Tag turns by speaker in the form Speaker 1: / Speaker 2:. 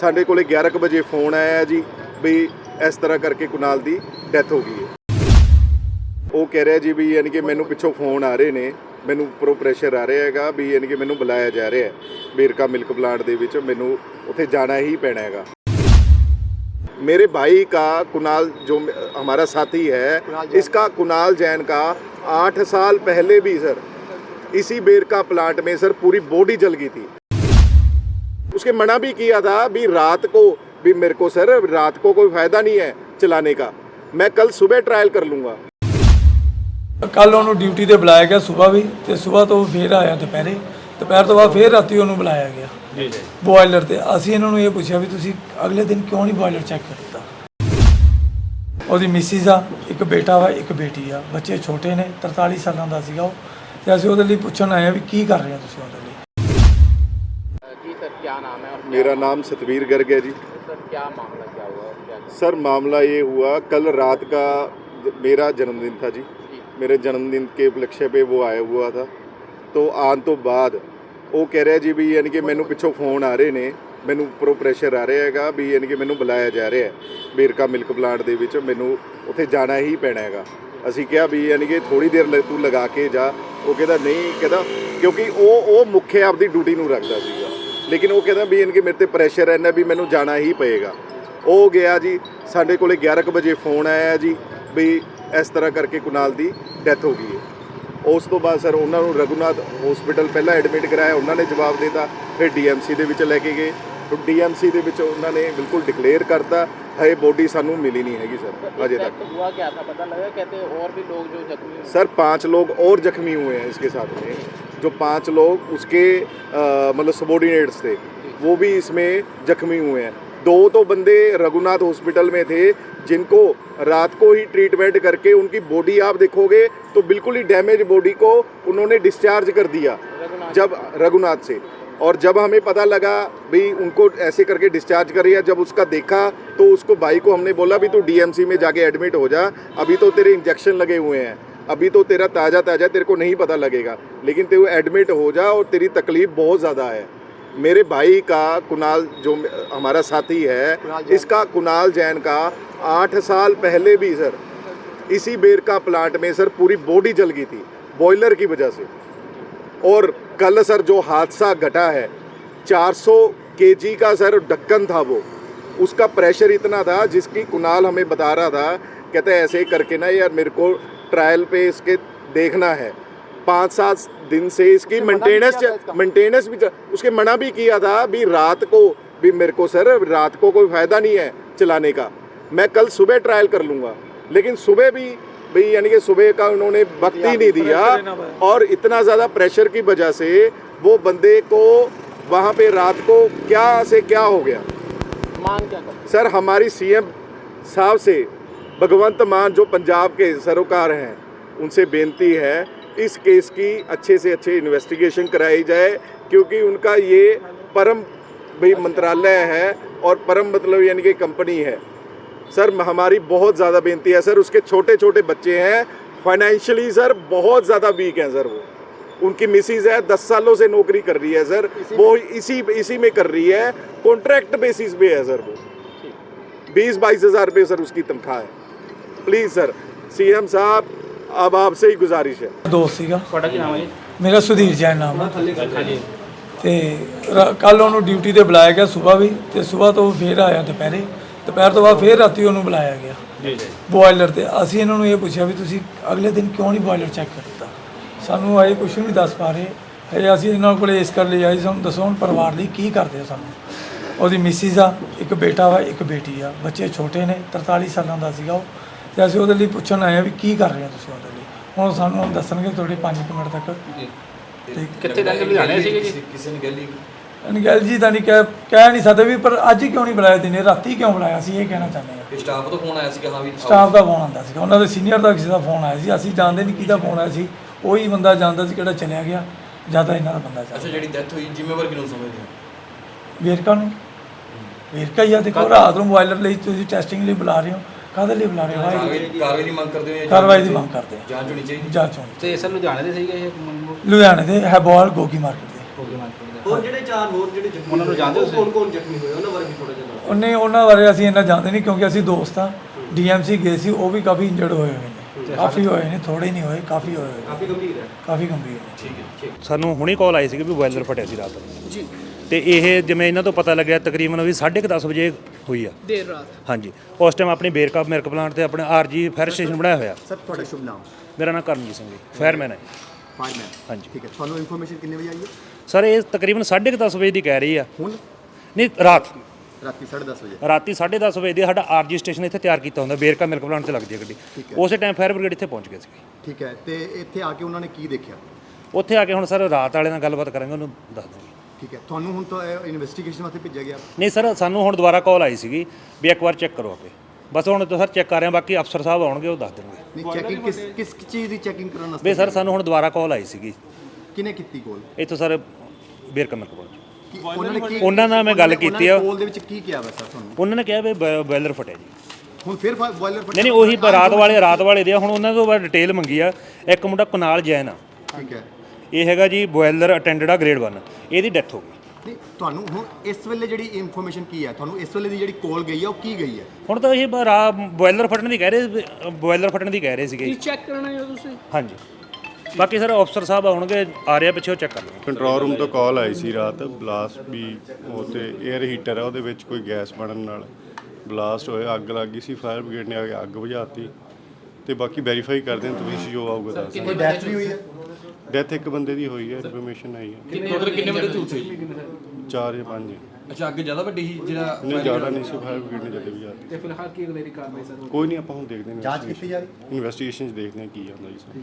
Speaker 1: ਸਾਡੇ ਕੋਲੇ 11 ਕੁ ਵਜੇ ਫੋਨ ਆਇਆ ਜੀ ਵੀ ਇਸ ਤਰ੍ਹਾਂ ਕਰਕੇ ਕੁਨਾਲ ਦੀ ਡੈਥ ਹੋ ਗਈ ਹੈ ਉਹ ਕਹਿ ਰਿਹਾ ਜੀ ਵੀ ਯਾਨੀ ਕਿ ਮੈਨੂੰ ਪਿੱਛੋਂ ਫੋਨ ਆ ਰਹੇ ਨੇ ਮੈਨੂੰ ਉੱਪਰੋਂ ਪ੍ਰੈਸ਼ਰ ਆ ਰਿਹਾ ਹੈਗਾ ਵੀ ਯਾਨੀ ਕਿ ਮੈਨੂੰ ਬੁਲਾਇਆ ਜਾ ਰਿਹਾ ਹੈ ਬੇਰਕਾ ਮਿਲਕ ਪਲਾਂਟ ਦੇ ਵਿੱਚ ਮੈਨੂੰ ਉੱਥੇ ਜਾਣਾ ਹੀ ਪੈਣਾ ਹੈਗਾ मेरे भाई का कुणाल जो हमारा साथी है इसका कुणाल जैन का आठ साल पहले भी सर इसी बेर का प्लांट में सर पूरी बॉडी जल गई थी उसके मना भी किया था भी रात को भी मेरे को सर रात को कोई फायदा नहीं है चलाने का मैं कल सुबह ट्रायल कर लूंगा
Speaker 2: ਕੱਲ ਉਹਨੂੰ ਡਿਊਟੀ ਤੇ ਬੁਲਾਇਆ ਗਿਆ ਸਵੇਰ ਵੀ ਤੇ ਸਵੇਰ ਤੋਂ ਫੇਰ ਆਇਆ ਦੁਪਹਿਰੇ ਦੁਪਹਿਰ ਤੋਂ ਬਾਅਦ ਫੇਰ ਰਾਤੀ ਉਹਨੂੰ ਬੁਲਾਇਆ ਗਿਆ ਜੀ ਜੀ ਬੋਇਲਰ ਤੇ ਅਸੀਂ ਇਹਨਾਂ ਨੂੰ ਇਹ ਪੁੱਛਿਆ ਵੀ ਤੁਸੀਂ ਅਗਲੇ ਦਿਨ ਕਿਉਂ ਨਹੀਂ ਬੋਇਲਰ ਚੈੱਕ ਕੀਤਾ ਉਹਦੀ ਮਿਸਿਸ ਆ ਇੱਕ ਬੇਟਾ ਵਾ ਇੱਕ ਬੇਟੀ ਆ ਬੱਚੇ ਛੋਟੇ ਨੇ 43 ਸਾਲਾਂ ਦਾ ਸੀਗਾ ਉਹ ਤੇ ਅਸੀਂ ਉਹਦੇ ਲਈ ਪੁੱਛਣ ਆਏ ਆ ਵੀ ਕੀ ਕਰ ਰਹੇ ਹੋ ਤੁਸੀਂ ਉਹਦੇ ਲਈ
Speaker 3: जी सर क्या नाम है और क्या-
Speaker 1: मेरा नाम सतवीर गर्ग है जी
Speaker 3: सर क्या मामला क्या हुआ और क्या
Speaker 1: सर मामला ये हुआ कल रात का मेरा जन्मदिन था जी मेरे जन्मदिन के उपलक्ष्य पे वो आया हुआ था तो ਆਉਣ ਤੋਂ ਬਾਅਦ ਉਹ ਕਹਿ ਰਿਹਾ ਜੀ ਵੀ ਯਾਨੀ ਕਿ ਮੈਨੂੰ ਪਿੱਛੋਂ ਫੋਨ ਆ ਰਹੇ ਨੇ ਮੈਨੂੰ ਉੱਪਰੋਂ ਪ੍ਰੈਸ਼ਰ ਆ ਰਿਹਾ ਹੈਗਾ ਵੀ ਯਾਨੀ ਕਿ ਮੈਨੂੰ ਬੁਲਾਇਆ ਜਾ ਰਿਹਾ ਹੈ ਬੇਰਕਾ ਮਿਲਕ ਪਲਾਂਟ ਦੇ ਵਿੱਚ ਮੈਨੂੰ ਉੱਥੇ ਜਾਣਾ ਹੀ ਪੈਣਾ ਹੈਗਾ ਅਸੀਂ ਕਿਹਾ ਵੀ ਯਾਨੀ ਕਿ ਥੋੜੀ ਦੇਰ ਲ- ਤੂੰ ਲਗਾ ਕੇ ਜਾ ਉਹ ਕਹਿੰਦਾ ਨਹੀਂ ਕਹਿੰਦਾ ਕਿਉਂਕਿ ਉਹ ਉਹ ਮੁੱਖੇ ਆਪਦੀ ਡਿਊਟੀ ਨੂੰ ਰੱਖਦਾ ਸੀਗਾ ਲੇਕਿਨ ਉਹ ਕਹਿੰਦਾ ਵੀ ਯਾਨੀ ਕਿ ਮੇਰੇ ਤੇ ਪ੍ਰੈਸ਼ਰ ਹੈ ਨਾ ਵੀ ਮੈਨੂੰ ਜਾਣਾ ਹੀ ਪਏਗਾ ਉਹ ਗਿਆ ਜੀ ਸਾਡੇ ਕੋਲੇ 11 ਕੁ ਵਜੇ ਫੋਨ ਆਇਆ ਜੀ ਵੀ ਇਸ ਤਰ੍ਹਾਂ ਕਰਕੇ ਕੁਨਾਲ ਦੀ ਡੈਥ ਹੋ ਗਈ ਹੈ ਉਸ ਤੋਂ ਬਾਅਦ ਸਰ ਉਹਨਾਂ ਨੂੰ ਰਘੁਨਾਥ ਹਸਪੀਟਲ ਪਹਿਲਾਂ ਐਡਮਿਟ ਕਰਾਇਆ ਉਹਨਾਂ ਨੇ ਜਵਾਬ ਦਿੱਤਾ ਫਿਰ ਡੀਐਮਸੀ ਦੇ ਵਿੱਚ ਲੈ ਕੇ ਗਏ ਡੀਐਮਸੀ ਦੇ ਵਿੱਚ ਉਹਨਾਂ ਨੇ ਬਿਲਕੁਲ ਡਿਕਲੇਅਰ ਕਰਤਾ ਹੈ ਬੋਡੀ ਸਾਨੂੰ ਮਿਲੀ नहीं हैगी सर अजय तक
Speaker 3: Exact हुआ क्या था पता लगा कहते हैं और भी लोग जो जख्मी हुए
Speaker 1: सर पांच लोग और जख्मी हुए हैं इसके साथ में जो पाँच लोग उसके मतलब सबॉर्डिनेट्स थे वो भी इसमें जख्मी हुए हैं। दो तो बंदे रघुनाथ हॉस्पिटल में थे जिनको रात को ही ट्रीटमेंट करके उनकी बॉडी आप देखोगे तो बिल्कुल ही डैमेज बॉडी को उन्होंने डिस्चार्ज कर दिया जब रघुनाथ से। और जब हमें पता लगा भाई उनको ऐसे करके डिस्चार्ज कर दिया जब उसका देखा तो उसको भाई को हमने बोला भी तू डीएमसी में जाके एडमिट हो जा अभी तो तेरे इंजेक्शन लगे हुए हैं। अभी तो तेरा ताज़ा ताज़ा तेरे को नहीं पता लगेगा लेकिन तेरे एडमिट हो जा और तेरी तकलीफ़ बहुत ज़्यादा है। मेरे भाई का कुणाल जो हमारा साथी है इसका कुणाल जैन का आठ साल पहले भी सर इसी बेर का प्लांट में सर पूरी बॉडी जल गई थी बॉयलर की वजह से। और कल सर जो हादसा घटा है 400 केजी का सर ढक्कन था वो उसका प्रेशर इतना था जिसकी कुणाल हमें बता रहा था कहते हैं ऐसे करके ना यार मेरे को ट्रायल पे इसके देखना है। पाँच सात दिन से इसकी मेंटेनेंस मेंटेनेंस भी उसके मना भी किया था भी रात को भी मेरे को सर रात को कोई फ़ायदा नहीं है चलाने का। मैं कल सुबह ट्रायल कर लूँगा। लेकिन सुबह भी भाई यानी कि सुबह का उन्होंने वक्त ही नहीं दिया और इतना ज़्यादा प्रेशर की वजह से वो बंदे को वहाँ पे रात को क्या से क्या हो गया।
Speaker 3: मांग क्या
Speaker 1: सर हमारी सीएम साहब से भगवंत मान जो पंजाब के सरोकार हैं उनसे बेनती है इस केस की अच्छे से अच्छे इन्वेस्टिगेशन कराई जाए क्योंकि उनका ये परम भाई मंत्रालय है और परम मतलब यानी कि कंपनी है। सर हमारी बहुत ज़्यादा बेनती है। सर उसके छोटे छोटे बच्चे हैं। फाइनेंशियली सर बहुत ज़्यादा वीक हैं सर वो। उनकी मिसिज है दस सालों से नौकरी कर रही है सर। वो इसी इसी में कर रही है। कॉन्ट्रैक्ट बेसिस पे है सर वो। बीस बाईस हज़ार रुपये सर उसकी तनख्वाह है। ਪਲੀਜ਼ ਸਰ ਸੀਐਮ ਸਾਹਿਬ ਆਬ ਆਪਸੇ ਹੀ ਗੁਜ਼ਾਰਿਸ਼ ਹੈ
Speaker 2: ਦੋਸਤ ਸੀਗਾ
Speaker 3: ਤੁਹਾਡਾ ਕੀ ਨਾਮ ਹੈ ਜੀ?
Speaker 2: ਮੇਰਾ ਸੁਧੀਰ ਜੈਨ ਨਾਮ ਹੈ। ਅੱਛਾ ਜੀ ਤੇ ਕੱਲ ਉਹਨੂੰ ਡਿਊਟੀ ਤੇ ਬੁਲਾਇਆ ਗਿਆ ਸਵੇਰ ਵੀ ਤੇ ਸਵੇਰ ਤੋਂ ਫੇਰ ਆਇਆ ਦੁਪਹਿਰੇ। ਦੁਪਹਿਰ ਤੋਂ ਬਾਅਦ ਫੇਰ ਰਾਤੀ ਉਹਨੂੰ ਬੁਲਾਇਆ ਗਿਆ।
Speaker 3: ਜੀ ਜੀ।
Speaker 2: ਬੋਇਲਰ ਤੇ। ਅਸੀਂ ਇਹਨਾਂ ਨੂੰ ਇਹ ਪੁੱਛਿਆ ਵੀ ਤੁਸੀਂ ਅਗਲੇ ਦਿਨ ਕਿਉਂ ਨਹੀਂ ਬੋਇਲਰ ਚੈੱਕ ਕਰਤਾ ਸਾਨੂੰ ਆਏ ਕੁਛ ਨਹੀਂ ਦੱਸ ਪਾ ਰਹੇ। ਹਜੇ ਅਸੀਂ ਇਹਨਾਂ ਕੋਲ ਇਸ ਕਰ ਲਈ ਆਈ ਸਾਨੂੰ ਦੱਸੋ ਹੁਣ ਪਰਿਵਾਰ ਲਈ ਕੀ ਕਰਦੇ ਹੋ ਸਾਨੂੰ। ਉਹਦੀ ਮਿਸਿਸ ਆ ਇੱਕ ਬੇਟਾ ਵਾ ਇੱਕ ਬੇਟੀ ਆ। ਬੱਚੇ ਛੋਟੇ ਨੇ 43 ਸਾਲਾਂ ਦਾ ਸੀਗਾ ਉਹ। ਤੇ ਅਸੀਂ ਉਹਦੇ ਲਈ ਪੁੱਛਣ ਆਏ ਆ ਵੀ ਕੀ ਕਰ ਰਹੇ ਹੋ ਤੁਸੀਂ ਉਹਦੇ ਲਈ। ਹੁਣ ਸਾਨੂੰ ਦੱਸਣਗੇ ਤੁਹਾਡੇ 5 ਮਿੰਟ ਤੱਕ। ਤੇ
Speaker 3: ਕਿੱਥੇ ਰਹਿੰਦੇ ਲੁਧਿਆਣੇ ਸੀਗੇ ਜੀ?
Speaker 4: ਕਿਸੇ ਨੇ ਗੱਲ
Speaker 2: ਅਨਗਲ ਜੀ ਤਾਂ ਨਹੀਂ ਕਹਿ ਕਹਿ ਨਹੀਂ ਸਕਦੇ ਵੀ ਪਰ ਅੱਜ ਹੀ ਕਿਉਂ ਨਹੀਂ ਬੁਲਾਇਆ ਦਿਨੇ ਰਾਤੀ ਕਿਉਂ ਬੁਲਾਇਆ? ਸੀ ਇਹ ਕਹਿਣਾ ਚਾਹੁੰਦੇ
Speaker 4: ਕਿ ਸਟਾਫ ਤੋਂ ਫੋਨ ਆਇਆ ਸੀ ਕਿ ਹਾਂ ਵੀ
Speaker 2: ਸਟਾਫ ਦਾ ਫੋਨ ਆਉਂਦਾ ਸੀਗਾ। ਉਹਨਾਂ ਦੇ ਸੀਨੀਅਰ ਦਾ ਕਿਸੇ ਦਾ ਫੋਨ ਆਇਆ ਸੀ। ਅਸੀਂ ਜਾਣਦੇ ਨਹੀਂ ਕਿਹਦਾ ਫੋਨ ਆਇਆ ਸੀ। ਉਹੀ ਬੰਦਾ ਜਾਣਦਾ ਸੀ ਕਿਹੜਾ ਚਲਿਆ ਗਿਆ। ਜਾਂ ਤਾਂ ਇਹਨਾਂ ਦਾ ਬੰਦਾ
Speaker 4: ਅੱਛਾ ਜਿਹੜੀ ਡੈਥ ਹੋਈ ਜ਼ਿੰਮੇਵਾਰ ਕਿਹਨੂੰ ਸਮਝਦੇ ਹੋ?
Speaker 2: ਵੇਰਕਾ ਨੂੰ। ਵੇਰਕਾ ਹੀ ਆ ਦੇਖੋ ਰਾਤ ਨੂੰ ਲਈ ਤੁਸੀਂ ਟੈਸਟਿੰਗ ਲਈ ਬੁਲਾ ਰਹੇ ਹੋ। ਕਾਹਦੇ ਲਈ ਬੁਲਾ ਰਹੇ ਹੋ ਵਾਹਿਗੁਰੂ
Speaker 4: ਕਾਰਵਾਈ ਕਾਰਵਾਈ ਦੀ ਮੰਗ ਕਰਦੇ ਹੋ ਜਾਂ
Speaker 2: ਕਾਰਵਾਈ ਦੀ ਮੰਗ ਕਰਦੇ ਹਾਂ
Speaker 4: ਜਾਂਚ ਹੋਣੀ ਚਾਹੀਦੀ?
Speaker 2: ਜਾਂਚ ਹੋਣੀ
Speaker 3: ਤੇ ਸਰ ਲੁਧਿਆਣੇ ਦੇ ਸੀਗੇ ਇਹ ਮੁੰਡੇ?
Speaker 2: ਲੁਧਿਆਣੇ ਦੇ ਹੈਬੋਲ ਗੋਗੀ ਮਾਰਕੀਟ ਦੇ।
Speaker 5: ਹੋਰ ਜਿਹੜੇ ਚਾਰ ਹੋਰ ਜਿਹੜੇ ਜ਼ਖਮੀ ਉਹਨਾਂ ਨੂੰ ਜਾਣਦੇ ਹੋ ਕੌਣ ਕੌਣ ਜ਼ਖਮੀ ਹੋਏ? ਉਹਨਾਂ ਬਾਰੇ ਵੀ ਥੋੜਾ ਜਿਹਾ ਦੱਸੋ।
Speaker 2: ਉਹਨੇ ਉਹਨਾਂ ਬਾਰੇ ਅਸੀਂ ਇੰਨਾ ਜਾਣਦੇ ਨਹੀਂ ਕਿਉਂਕਿ ਅਸੀਂ ਦੋਸਤ ਹਾਂ। ਡੀਐਮਸੀ ਗਏ ਸੀ ਉਹ ਵੀ ਕਾਫੀ ਇੰਜਰਡ ਹੋਏ ਹੋਏ ਨੇ। ਕਾਫੀ ਹੋਏ ਨੇ ਥੋੜੇ ਨਹੀਂ ਹੋਏ ਕਾਫੀ ਹੋਏ ਹੋਏ ਨੇ,
Speaker 5: ਕਾਫੀ ਗੰਭੀਰ ਹੈ।
Speaker 2: ਕਾਫੀ ਗੰਭੀਰ ਨੇ।
Speaker 6: ਸਾਨੂੰ ਹੁਣੇ ਕਾਲ ਆਈ ਸੀ ਕਿ ਵੀ ਬੋਇਲਰ ਫਟਿਆ ਸੀ ਰਾਤ ਨੂੰ। ਜੀ। ਤੇ ਇਹ ਜਿਵੇਂ ਇਹਨਾਂ ਤੋਂ ਪਤਾ ਲੱਗਿਆ ਤਕਰੀਬਨ ਵੀ 10:30 ਵਜੇ ਹੋਈ ਆ।
Speaker 7: ਦੇਰ ਰਾਤ।
Speaker 6: ਹਾਂਜੀ। ਉਸ ਟਾਈਮ ਆਪਣੀ ਬੇਰਕਾ ਮਿਲਕ ਪਲਾਂਟ ਤੇ ਆਪਣੇ ਆਰਜੀ ਫਾਇਰ ਸਟੇਸ਼ਨ ਬਣਾਇਆ ਹੋਇਆ।
Speaker 8: ਸਰ ਤੁਹਾਡਾ ਸ਼ੁਭ ਨਾਮ?
Speaker 6: ਮੇਰਾ ਨਾਮ ਕਰਮਜੀਤ ਸਿੰਘ ਜੀ ਫਾਇਰਮੈਨ ਹੈ
Speaker 8: ਫਾਇਰਮੈਨ
Speaker 6: ਹਾਂਜੀ।
Speaker 8: ਠੀਕ ਹੈ। ਤੁਹਾਨੂੰ ਇਨਫੋਰਮੇਸ਼ਨ ਕਿੰਨੇ ਵਜੇ ਆਈ ਹੈ?
Speaker 6: ਸਰ ਇਹ ਤਕਰੀਬਨ 10:30 ਵਜੇ ਦੀ ਕਹਿ ਰਹੀ ਆ।
Speaker 8: ਹੁਣ?
Speaker 6: ਨਹੀਂ ਰਾਤ।
Speaker 8: ਰਾਤੀ 10:30 ਵਜੇ।
Speaker 6: ਰਾਤੀ 10:30 ਵਜੇ ਦੀ ਸਾਡਾ ਆਰਜੀ ਸਟੇਸ਼ਨ ਇੱਥੇ ਤਿਆਰ ਕੀਤਾ ਹੁੰਦਾ ਬੇਰਕਾ ਮਿਲਕ ਪਲਾਂਟ ਤੇ ਲੱਗਦੀ ਹੈ ਗੱਡੀ। ਉਸੇ ਟਾਈਮ ਫਾਇਰ ਬ੍ਰਿਗੇਡ ਇੱਥੇ ਪਹੁੰਚ ਗਏ ਸੀ
Speaker 8: ਠੀਕ ਹੈ। ਤੇ ਇੱਥੇ ਆ ਕੇ ਉਹਨਾਂ ਨੇ ਕੀ ਦੇਖਿਆ?
Speaker 6: ਉੱਥੇ ਆ ਕੇ ਹੁਣ ਸਰ ਰਾਤ ਵਾਲੇ ਨਾਲ ਗੱਲਬਾਤ ਕਰਾਂਗੇ ਉਹਨੂੰ ਦੱਸ ਦਾਂਗੇ
Speaker 8: ਠੀਕ ਹੈ। ਤੁਹਾਨੂੰ ਹੁਣ ਤਾਂ ਇਨਵੈਸਟੀਗੇਸ਼ਨ ਵਾਸਤੇ ਭੇਜਿਆ ਗਿਆ।
Speaker 6: ਨਹੀਂ ਸਰ ਸਾਨੂੰ ਹੁਣ ਦੁਬਾਰਾ ਕਾਲ ਆਈ ਸੀਗੀ ਵੀ ਇੱਕ ਵਾਰ ਚੈੱਕ ਕਰੋ ਆਪੇ ਬਸ ਹੁਣ ਤਾਂ ਸਰ ਚੈੱਕ ਕਰ ਰਹੇ ਹਾਂ ਬਾਕੀ ਅਫਸਰ ਸਾਹਿਬ ਆਉਣਗੇ ਉਹ ਦੱਸ ਦੇਣਗੇ।
Speaker 8: ਨਹੀਂ ਚੈਕਿੰਗ ਕਿਸ ਕਿਸ ਚੀਜ਼ ਦੀ ਚੈਕਿੰਗ ਕਰਨ
Speaker 6: ਵੀ
Speaker 8: ਵਾਸਤੇ
Speaker 6: ਸਰ ਸਾਨੂੰ ਹੁਣ ਦੁਬਾਰਾ ਕਾਲ ਆਈ ਸੀਗੀ।
Speaker 8: ਕਿਨੇ ਕੀਤੀ ਕੋਲ
Speaker 6: ਇੱਥੋਂ ਸਰ ਬੇਰ ਕਮਰ ਕੋਲ
Speaker 8: ਕੀ ਉਹਨਾਂ ਨੇ ਕੀ
Speaker 6: ਉਹਨਾਂ ਨਾਲ ਮੈਂ ਗੱਲ ਕੀਤੀ ਆ।
Speaker 8: ਕੋਲ ਦੇ ਵਿੱਚ ਕੀ ਕਿਹਾ ਵਾ ਸਰ ਤੁਹਾਨੂੰ?
Speaker 6: ਉਹਨਾਂ ਨੇ ਕਿਹਾ ਵੀ ਬੋਇਲਰ ਫਟਿਆ ਜੀ।
Speaker 8: ਹੁਣ ਫਿਰ ਬੋਇਲਰ
Speaker 6: ਨਹੀਂ ਨਹੀਂ ਉਹੀ ਰਾਤ ਵਾਲੇ ਰਾਤ ਵਾਲੇ ਦੇ ਆ, ਹੁਣ ਉਹਨਾਂ ਤੋਂ ਬਾਅਦ ਡਿਟੇਲ ਮੰਗੀ ਆ। ਇੱਕ ਮੁੰਡਾ ਕੁਨਾਲ ਜੈਨ ਆ।
Speaker 8: ਠੀਕ ਹੈ।
Speaker 6: ਇਹ ਹੈਗਾ ਜੀ ਬੋਇਲਰ ਅਟੈਂਡਡ ਆ ਗ੍ਰੇਡ 1 ਇਹਦੀ ਡੈਥ ਹੋ ਗਈ।
Speaker 8: ਨਹੀਂ ਤੁਹਾਨੂੰ ਹੁਣ ਇਸ ਵੇਲੇ ਜਿਹੜੀ ਇਨਫੋਰਮੇਸ਼ਨ ਕੀ ਹੈ? ਤੁਹਾਨੂੰ ਇਸ ਵੇਲੇ ਦੀ ਜਿਹੜੀ ਕੋਲ ਗਈ ਹੈ ਉਹ ਕੀ ਗਈ ਹੈ?
Speaker 6: ਹੁਣ ਤਾਂ ਇਹ ਬੋਇਲਰ ਫਟਣ ਦੀ ਕਹਿ ਰਹੇ ਬੋਇਲਰ ਫਟਣ ਦੀ ਕਹਿ ਰਹੇ ਸੀਗੇ।
Speaker 7: ਕੀ ਚੈੱਕ ਕਰਨਾ ਹੈ ਤੁਸੀਂ?
Speaker 6: ਹਾਂਜੀ। ਬਾਕੀ ਸਰ ਅਫਸਰ ਸਾਹਿਬ ਆਉਣਗੇ ਆ ਰਿਹਾ ਪਿੱਛੇ ਉਹ ਚੈੱਕ ਕਰ ਲਓ।
Speaker 9: ਕੰਟਰੋਲ ਰੂਮ ਤੋਂ ਕਾਲ ਆਈ ਸੀ ਰਾਤ ਬਲਾਸਟ ਵੀ ਉਹ ਤੇ 에ਅਰ ਹੀਟਰ ਆ ਉਹਦੇ ਵਿੱਚ ਕੋਈ ਗੈਸ ਬਣਨ ਨਾਲ ਬਲਾਸਟ ਹੋਇਆ ਅੱਗ ਲੱਗ ਗਈ ਸੀ ਫਾਇਰ ਬ੍ਰਿਗੇਡ ਨੇ ਆ ਕੇ ਅੱਗ ਬੁਝਾਤੀ। ਤੇ ਬਾਕੀ ਵੈਰੀਫਾਈ ਕਰਦੇ ਹਾਂ ਤੁਸੀਂ ਜੋ ਆਊਗਾ ਦੱਸ
Speaker 8: ਕੋਈ ਡੈਥ ਵੀ ਹੋਈ ਹੈ?
Speaker 9: ਡੈਥ ਇੱਕ ਬੰਦੇ ਦੀ ਹੋਈ ਹੈ ਇਨਫੋਰਮੇਸ਼ਨ ਆਈ ਹੈ।
Speaker 4: ਟੋਟਲ ਕਿੰਨੇ ਬੰਦੇ ਝੂਠ ਸੀ?
Speaker 9: ਚਾਰ ਜਾਂ ਪੰਜ।
Speaker 4: ਅੱਛਾ ਅੱਗੇ ਜ਼ਿਆਦਾ ਵੱਡੀ ਸੀ ਜਿਹੜਾ
Speaker 9: ਨਹੀਂ ਜ਼ਿਆਦਾ ਨਹੀਂ ਸੀ ਫਾਇਰ ਬ੍ਰਿਗੇਡ ਨੇ ਜਦੇ ਬੁਝਾਤੀ
Speaker 7: ਤੇ ਫਿਲਹਾਲ ਕੀ ਅਗਲੇਰੀ ਕਾਰਵਾਈ ਸਰ?
Speaker 9: ਕੋਈ ਨਹੀਂ ਆਪਾਂ ਹੁਣ ਦੇਖਦੇ ਹਾਂ
Speaker 8: ਜਾਂਚ ਕੀਤੀ ਜਾ ਰਹੀ?
Speaker 9: ਇਨਵੈਸਟੀਗੇਸ਼ਨ ਚ ਦੇਖਦੇ ਹਾਂ ਕੀ ਆਉਂਦਾ ਜੀ ਸਰ।